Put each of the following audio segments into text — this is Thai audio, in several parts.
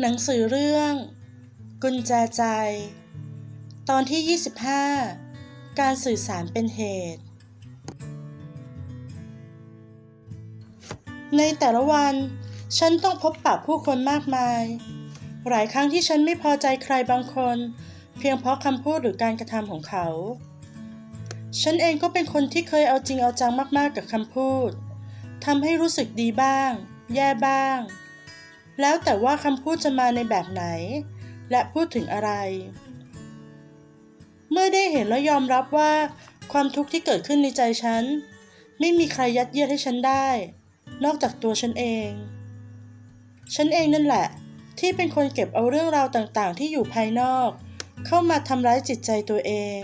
หนังสือเรื่อง กุญแจใจ ตอนที่ 25 การสื่อสารเป็นเหตุ ในแต่ละวัน ฉันต้องพบปะผู้คนมากมาย หลายครั้งที่ฉันไม่พอใจใครบางคน เพียงเพราะคำพูดหรือการกระทำของเขา ฉันเองก็เป็นคนที่เคยเอาจริงเอาจังมากๆกับคำพูดทำให้รู้สึกดีบ้าง แย่บ้าง แล้วแต่ว่าคำพูดจะมาในแบบไหน และพูดถึงอะไร เมื่อได้เห็นและยอมรับว่า ความทุกข์ที่เกิดขึ้นในใจฉัน ไม่มีใครยัดเยียดให้ฉันได้ นอกจากตัวฉันเอง ฉันเองนั่นแหละ ที่เป็นคนเก็บเอาเรื่องราวต่างๆ ที่อยู่ภายนอก เข้ามาทำร้ายจิตใจตัวเอง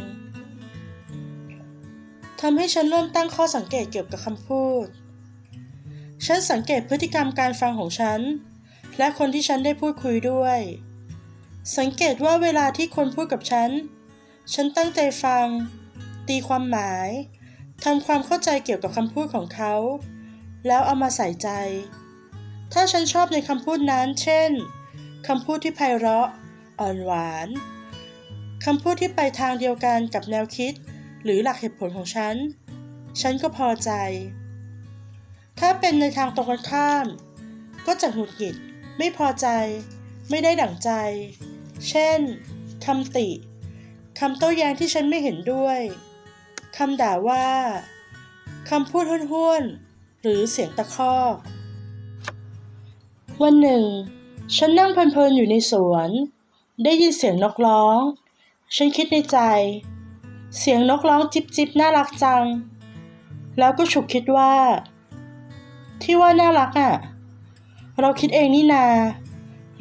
ทำให้ฉันเริ่มตั้งข้อสังเกตเกี่ยวกับคำพูด ฉันสังเกตพฤติกรรมการฟังของฉัน และคนที่ฉันได้พูดคุยด้วย สังเกตว่าเวลาที่คนพูดกับฉัน ฉันตั้งใจฟัง ตีความหมายทำความเข้าใจเกี่ยวกับคำพูดของเขา แล้วเอามาใส่ใจ ถ้าฉันชอบในคำพูดนั้น เช่นคำพูดที่ไพเราะ อ่อนหวานคำพูดที่ไปทางเดียวกันกับแนวคิด หรือหลักเหตุผลของฉัน ฉันก็พอใจ ถ้าเป็นในทางตรงกันข้าม ก็จะหงุดหงิด ไม่พอใจ ไม่ได้ดั่งใจ เช่นคำติคำโต้แย้งที่ฉันไม่เห็นด้วยคำด่าว่าคำพูดห้วนๆหรือเสียงตะคอกวันหนึ่ง ฉันนั่งเพลินๆอยู่ในสวน ได้ยินเสียงนกร้อง ฉันคิดในใจ เสียงนกร้องจิบจิบน่ารักจัง แล้วก็ฉุกคิดว่า ที่ว่าน่ารักอะ เราคิดเองนี่นา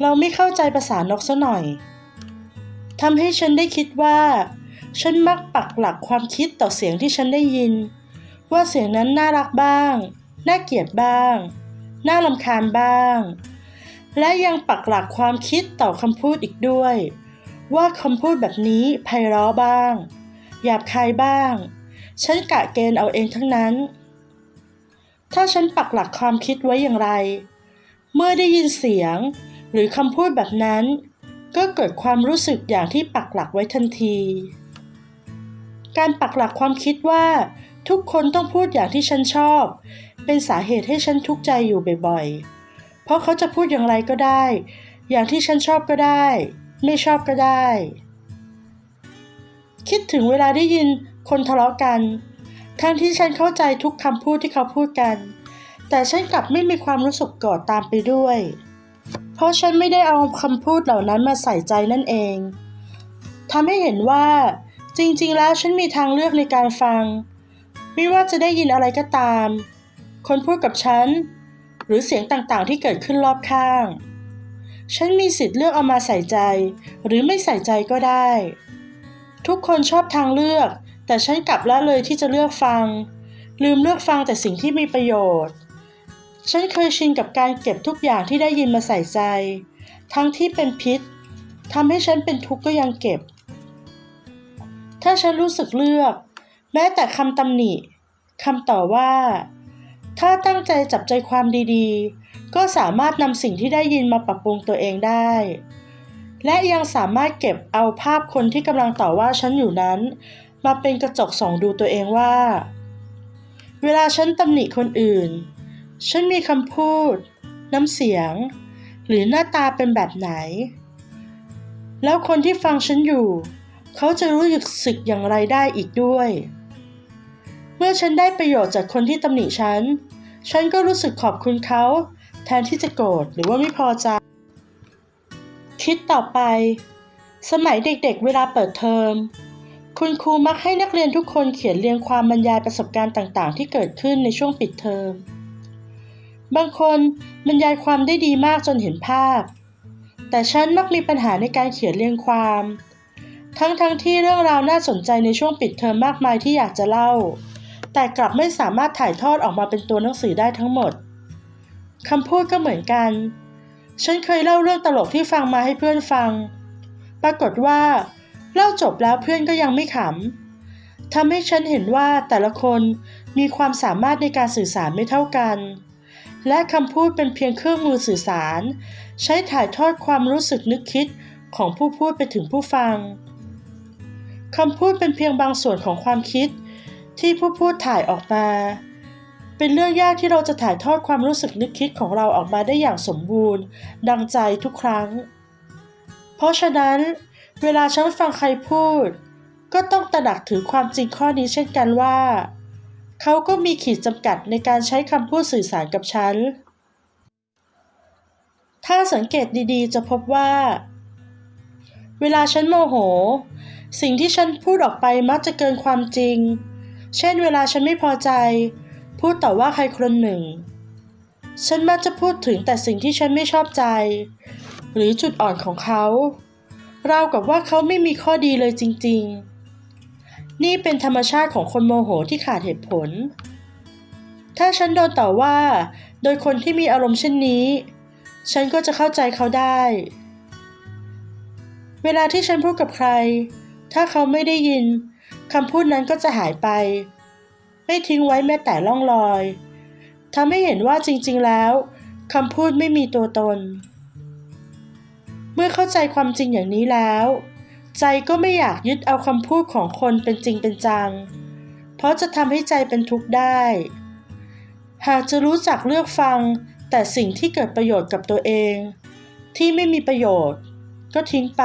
เราไม่เข้าใจภาษานกซะหน่อยทำให้ฉันได้คิดว่า ฉันมักปักหลักความคิดต่อเสียงที่ฉันได้ยิน ว่าเสียงนั้นน่ารักบ้าง น่าเกลียดบ้าง น่ารำคาญบ้าง และยังปักหลักความคิดต่อคำพูดอีกด้วย ว่าคำพูดแบบนี้ไพเราะบ้าง หยาบคายบ้าง ฉันกะเกณฑ์เอาเองทั้งนั้น ถ้าฉันปักหลักความคิดไว้อย่างไร เมื่อได้ยินเสียง หรือคำพูดแบบนั้น ก็เกิดความรู้สึกอย่างที่ปักหลักไว้ทันที การปักหลักความคิดว่า ทุกคนต้องพูดอย่างที่ฉันชอบ เป็นสาเหตุให้ฉันทุกข์ใจอยู่บ่อยๆ เพราะเขาจะพูดอย่างไรก็ได้ อย่างที่ฉันชอบก็ได้ ไม่ชอบก็ได้ คิดถึงเวลาได้ยินคนทะเลาะกัน ทั้งที่ฉันเข้าใจทุกคำพูดที่เขาพูดกัน แต่ฉันกลับไม่มีความรู้สึกโกรธตามไปด้วย เพราะฉันไม่ได้เอาคำพูดเหล่านั้นมาใส่ใจนั่นเองทำให้เห็นว่า จริงๆ แล้วฉันมีทางเลือกในการฟัง ไม่ว่าจะได้ยินอะไรก็ตาม คนพูดกับฉัน หรือเสียงต่างๆ ที่เกิดขึ้นรอบข้าง ฉันมีสิทธิ์เลือกเอามาใส่ใจ หรือไม่ใส่ใจก็ได้ ทุกคนชอบทางเลือก แต่ฉันกลับละเลยที่จะเลือกฟัง ลืมเลือกฟังแต่สิ่งที่มีประโยชน์ ฉันเคยชินกับการเก็บทุกอย่างที่ได้ยินมาใส่ใจ ทั้งที่เป็นพิษทำให้ฉันเป็นทุกข์ก็ยังเก็บ ถ้าฉันรู้สึกเลือก แม้แต่คำตำหนิคำต่อว่า ถ้าตั้งใจจับใจความดีๆ ก็สามารถนำสิ่งที่ได้ยินมาปรับปรุงตัวเองได้ และยังสามารถเก็บเอาภาพคนที่กำลังต่อว่าฉันอยู่นั้น มาเป็นกระจกส่องดูตัวเองว่า เวลาฉันตำหนิคนอื่น ฉันมีคำพูด น้ำเสียง หรือหน้าตาเป็นแบบไหน แล้วคนที่ฟังฉันอยู่ เขาจะรู้สึกอย่างไรได้อีกด้วย เมื่อฉันได้ประโยชน์จากคนที่ตำหนิฉัน ฉันก็รู้สึกขอบคุณเขา แทนที่จะโกรธหรือว่าไม่พอใจ คิดต่อไป สมัยเด็กๆเวลาเปิดเทอมคุณครูมักให้นักเรียนทุกคนเขียนเรียงความบรรยายประสบการณ์ต่าง ๆ ที่เกิดขึ้นในช่วงปิดเทอม บางคนบรรยายความได้ดีมากจนเห็นภาพ แต่ฉันมักมีปัญหาในการเขียนเรียงความ ทั้งๆทที่เรื่องราวน่าสนใจในช่วงปิดเทอมมากมายที่อยากจะเล่า แต่กลับไม่สามารถถ่ายทอดออกมาเป็นตัวหนังสือได้ทั้งหมดคำพูดก็เหมือนกัน ฉันเคยเล่าเรื่องตลกที่ฟังมาให้เพื่อนฟัง ปรากฏว่า เล่าจบแล้วเพื่อนก็ยังไม่ขำทำให้ฉันเห็นว่าแต่ละคนมีความสามารถในการสื่อสารไม่เท่ากัน และคำพูดเป็นเพียงเครื่องมือสื่อสาร ใช้ถ่ายทอดความรู้สึกนึกคิดของผู้พูดไปถึงผู้ฟังคำพูดเป็นเพียงบางส่วนของความคิด ที่ผู้พูดถ่ายออกมา เป็นเรื่องยากที่เราจะถ่ายทอดความรู้สึกนึกคิดของเราออกมาได้อย่างสมบูรณ์ ดังใจทุกครั้ง เพราะฉะนั้น เวลาฉันฟังใครพูด ก็ต้องตระหนักถึงความจริงข้อนี้เช่นกันว่า เขาก็มีขีดจำกัดในการใช้คำพูดสื่อสารกับฉัน ถ้าสังเกตดีๆ จะพบว่า เวลาฉันโมโห สิ่งที่ฉันพูดออกไปมักจะเกินความจริง เช่นเวลาฉันไม่พอใจ พูดต่อว่าใครคนหนึ่ง ฉันมักจะพูดถึงแต่สิ่งที่ฉันไม่ชอบใจ หรือจุดอ่อนของเขา ราวกับว่าเขาไม่มีข้อดีเลยจริง ๆ นี่เป็นธรรมชาติของคนโมโหที่ขาดเหตุผล ถ้าฉันโดนต่อว่า โดยคนที่มีอารมณ์เช่นนี้ ฉันก็จะเข้าใจเขาได้ เวลาที่ฉันพูดกับใคร ถ้าเขาไม่ได้ยินคำพูดนั้นก็จะหายไป ไม่ทิ้งไว้แม้แต่ล่องรอยทำให้เห็นว่าจริง ๆ แล้วคำพูดไม่มีตัวตน เมื่อเข้าใจความจริงอย่างนี้แล้ว ใจก็ไม่อยากยึดเอาคำพูดของคนเป็นจริงเป็นจัง เพราะจะทำให้ใจเป็นทุกข์ได้ หากจะรู้จักเลือกฟังแต่สิ่งที่เกิดประโยชน์กับตัวเอง ที่ไม่มีประโยชน์ ก็ทิ้งไป